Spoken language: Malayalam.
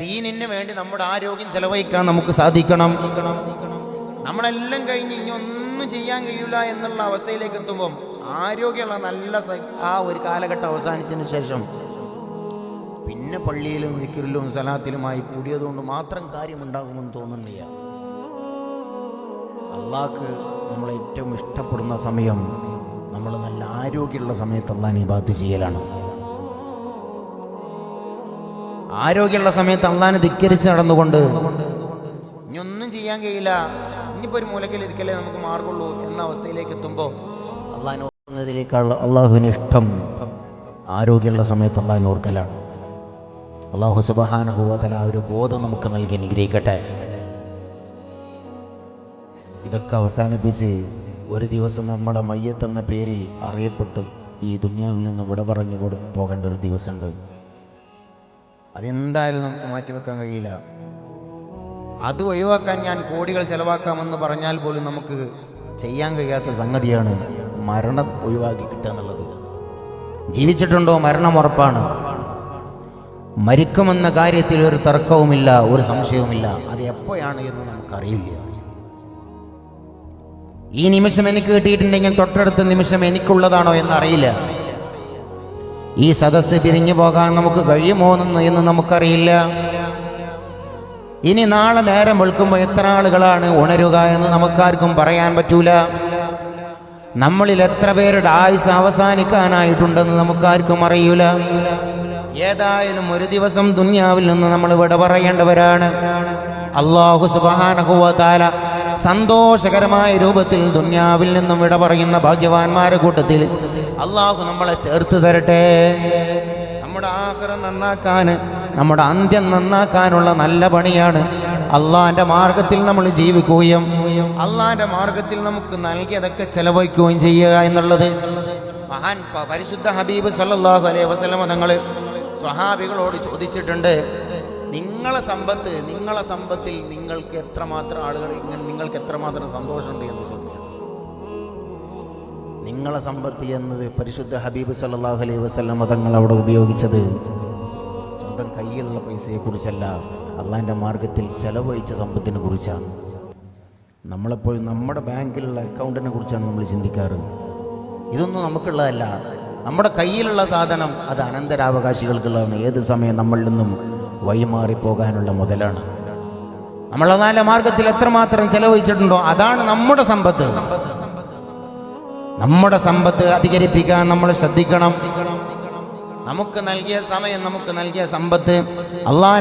ദീനിന് വേണ്ടി നമ്മുടെ ആരോഗ്യം ചെലവഴിക്കാൻ നമുക്ക് സാധിക്കണം. നമ്മളെല്ലാം കഴിഞ്ഞ് ഇനി ഒന്നും ചെയ്യാൻ കഴിയില്ല എന്നുള്ള അവസ്ഥയിലേക്ക് എത്തുമ്പോൾ ആരോഗ്യമുള്ള നല്ല ആ ഒരു കാലഘട്ടം അവസാനിച്ചതിന് ശേഷം പിന്നെ പള്ളിയിലും വിക്കിലും സലാത്തിലുമായി കൂടിയതുകൊണ്ട് മാത്രം കാര്യമുണ്ടാകുമെന്ന് തോന്നുന്നില്ല. അള്ളാഹ്ക്ക് നമ്മളെ ഏറ്റവും ഇഷ്ടപ്പെടുന്ന സമയം നമ്മൾ നല്ല ആരോഗ്യമുള്ള സമയത്ത് അള്ളാഹിനെ ബാധ്യ ചെയ്യലാണ്. ആരോഗ്യമുള്ള സമയത്ത് അള്ളാഹിനെ ധിക്കരിച്ച് നടന്നുകൊണ്ട്. ഇനി ഒന്നും ചെയ്യാൻ കഴിയില്ല. ഇനിയിപ്പോൾ ഒരു മൂലക്കൽ ഇരിക്കലേ നമുക്ക് മാർഗുള്ളൂ എന്ന അവസ്ഥയിലേക്ക് എത്തുമ്പോൾ അള്ളാഹിനെ ഓർക്കുന്നതിലേക്കുള്ള അള്ളാഹുവിന് ഇഷ്ടം. ആരോഗ്യമുള്ള സമയത്ത് അള്ളാഹിനെ ഓർക്കലാണ്. അള്ളാഹു സുബഹാനുഭവത്തിൽ ആ ഒരു ബോധം നമുക്ക് നൽകി അനുഗ്രഹിക്കട്ടെ. ഇതൊക്കെ അവസാനിപ്പിച്ച് ഒരു ദിവസം നമ്മുടെ മയ്യത്തെന്ന പേരിൽ അറിയപ്പെട്ട് ഈ ദുനിയാവിൽ നിന്ന് വിട പറഞ്ഞു പോകേണ്ട ഒരു ദിവസമുണ്ട്. അതെന്തായാലും നമുക്ക് മാറ്റിവെക്കാൻ കഴിയില്ല. അത് ഒഴിവാക്കാൻ ഞാൻ കോടികൾ ചെലവാക്കാമെന്ന് പറഞ്ഞാൽ പോലും നമുക്ക് ചെയ്യാൻ കഴിയാത്ത സംഗതിയാണ് മരണം ഒഴിവാക്കി കിട്ടുക എന്നുള്ളത്. ജീവിച്ചിട്ടുണ്ടോ മരണം ഉറപ്പാണ്. മരിക്കുമെന്ന കാര്യത്തിൽ ഒരു തർക്കവുമില്ല ഒരു സംശയവുമില്ല. അത് എപ്പോഴാണ് എന്ന് നമുക്കറിയില്ല. ഈ നിമിഷം എനിക്ക് കിട്ടിയിട്ടുണ്ടെങ്കിൽ തൊട്ടടുത്ത നിമിഷം എനിക്കുള്ളതാണോ എന്നറിയില്ല. ഈ സദസ്സ് പിരിഞ്ഞു പോകാൻ നമുക്ക് കഴിയുമോ എന്ന് നമുക്കറിയില്ല. ഇനി നാളെ നേരം വെളുക്കുമ്പോൾ എത്ര ആളുകളാണ് ഉണരുക എന്ന് നമുക്കാർക്കും പറയാൻ പറ്റൂല. നമ്മളിൽ എത്ര പേരുടെ ആയുസ് അവസാനിക്കാനായിട്ടുണ്ടെന്ന് നമുക്കാർക്കും അറിയൂല. ഏതായാലും ഒരു ദിവസം ദുന്യാവിൽ നിന്ന് നമ്മൾ ഇവിടെ പറയേണ്ടവരാണ്. അള്ളാഹു സുബാനഹുവാല സന്തോഷകരമായ രൂപത്തിൽ ദുന്യാവിൽ നിന്നും വിട പറയുന്ന ഭാഗ്യവാന്മാരുടെ കൂട്ടത്തിൽ അള്ളാഹു നമ്മളെ ചേർത്ത് തരട്ടെ. നമ്മുടെ ആഹാരം നന്നാക്കാൻ നമ്മുടെ അന്ത്യം നന്നാക്കാനുള്ള നല്ല പണിയാണ് അള്ളാന്റെ മാർഗത്തിൽ നമ്മൾ ജീവിക്കുകയും അള്ളാന്റെ മാർഗത്തിൽ നമുക്ക് നൽകിയതൊക്കെ ചെലവഴിക്കുകയും ചെയ്യുക എന്നുള്ളത്. മഹാൻ പരിശുദ്ധ ഹബീബ് സല്ലാഹു അലൈഹി വസ്ലമ തങ്ങൾ സ്വഹാബികളോട് ചോദിച്ചിട്ടുണ്ട് നിങ്ങളെ സമ്പത്ത് നിങ്ങളെ സമ്പത്തിൽ നിങ്ങൾക്ക് എത്രമാത്രം ആളുകൾ നിങ്ങൾക്ക് എത്രമാത്രം സന്തോഷമുണ്ട്? എന്ന് ചോദിച്ചു നിങ്ങളെ സമ്പത്ത് എന്നത് പരിശുദ്ധ ഹബീബ് സല്ലല്ലാഹു അലൈഹി വസ്ലം തങ്ങൾ അവിടെ ഉപയോഗിച്ചത്. സ്വന്തം കയ്യിലുള്ള പൈസയെക്കുറിച്ചല്ല അള്ളാഹിന്റെ മാർഗത്തിൽ ചെലവഴിച്ച സമ്പത്തിനെ കുറിച്ചാണ്. നമ്മളെപ്പോഴും നമ്മുടെ ബാങ്കിലുള്ള അക്കൗണ്ടിനെ കുറിച്ചാണ് നമ്മൾ ചിന്തിക്കാറ്. ഇതൊന്നും നമുക്കുള്ളതല്ല. നമ്മുടെ കയ്യിലുള്ള സാധനം അത് അനന്തരാവകാശികൾക്കുള്ളതാണ്. ഏത് സമയം നമ്മളിൽ നിന്നും വഴിമാറിപ്പോകാനുള്ള മുതലാണ്. നമ്മൾ നല്ല മാർഗത്തിൽ എത്രമാത്രം ചെലവഴിച്ചിട്ടുണ്ടോ അതാണ് നമ്മുടെ സമ്പത്ത് സമ്പത്ത്. നമ്മുടെ സമ്പത്ത് അധികരിപ്പിക്കാൻ നമ്മൾ ശ്രദ്ധിക്കണം. നമുക്ക് നൽകിയ സമയം നമുക്ക് നൽകിയ സമ്പത്ത് അള്ളാൻ